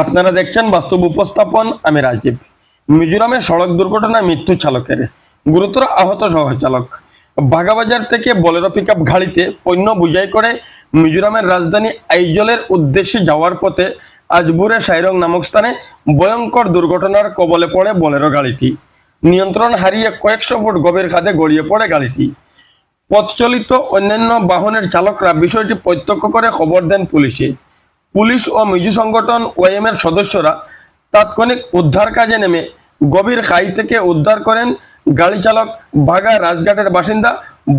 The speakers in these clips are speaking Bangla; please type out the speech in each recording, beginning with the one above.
আপনারা দেখছেন বাস্তব উপস্থাপন, আমি রাজীব। মিজোরামে সড়ক দুর্ঘটনায় মৃত্যু চালকের। গুরুতর আহত সহচালক বাগাবাজার থেকে বলেরো পিক আপ গাড়িতে পণ্য বুঝাই করে মিজোরামের রাজধানী আইজলের উদ্দেশ্যে যাওয়ার পথে আজপুরে সাইরং নামক স্থানে ভয়ঙ্কর দুর্ঘটনার কবলে পড়ে বলেরো গাড়িটি। নিয়ন্ত্রণ হারিয়ে কয়েকশো ফুট গভীর খাদে গড়িয়ে পড়ে গাড়িটি। পথচলিত অন্যান্য বাহনের চালকরা বিষয়টি প্রত্যক্ষ করে খবর দেন পুলিশে। পুলিশ ও মিজু সংগঠন ওএম এর সদস্যরা তাৎক্ষণিক উদ্ধার কাজে নেমে গভীর খাই থেকে উদ্ধার করেন গাড়ি চালক বাগা রাজঘাটের বাসিন্দা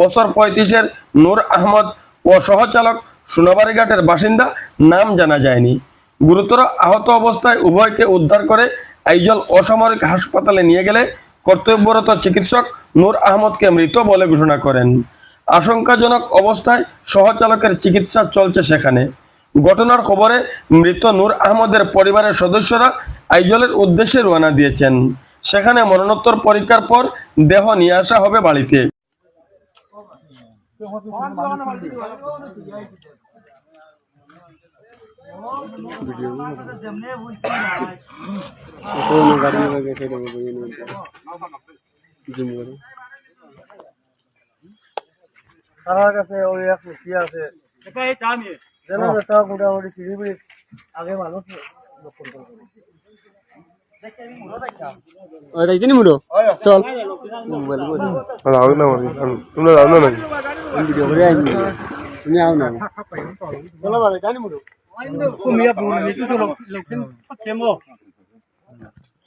বছর পঁয়ত্রিশের নূর আহমদ ও সহচালক সোনাবাড়িঘাটের বাসিন্দা নাম জানা যায়নি। গুরুতর আহত অবস্থায় উভয়কে উদ্ধার করে আইজল অসামরিক হাসপাতালে নিয়ে গেলে কর্তব্যরত চিকিৎসক নূর আহমদকে মৃত বলে ঘোষণা করেন। আশঙ্কাজনক অবস্থায় সহচালকের চিকিৎসা চলছে সেখানে। ঘটনার খবরে মৃত নূর আহমদের পরিবারের সদস্যরা আইজলের উদ্দেশ্যে রওনা দিয়েছেন। সেখানে মরণোত্তর পরীক্ষার পর দেহ নিয়ে আসা হবে বাড়িতে। তার কাছে ওই এক মুখি আছে যেন যেটা মোটামুটি চিড়িবিড়ি আগে মানুষ লক্ষণ করে রাইতেনি মুড়ো চল রাও না মানে তোমরা রাও না নাকি ভিডিও করে আইনি তুমি আও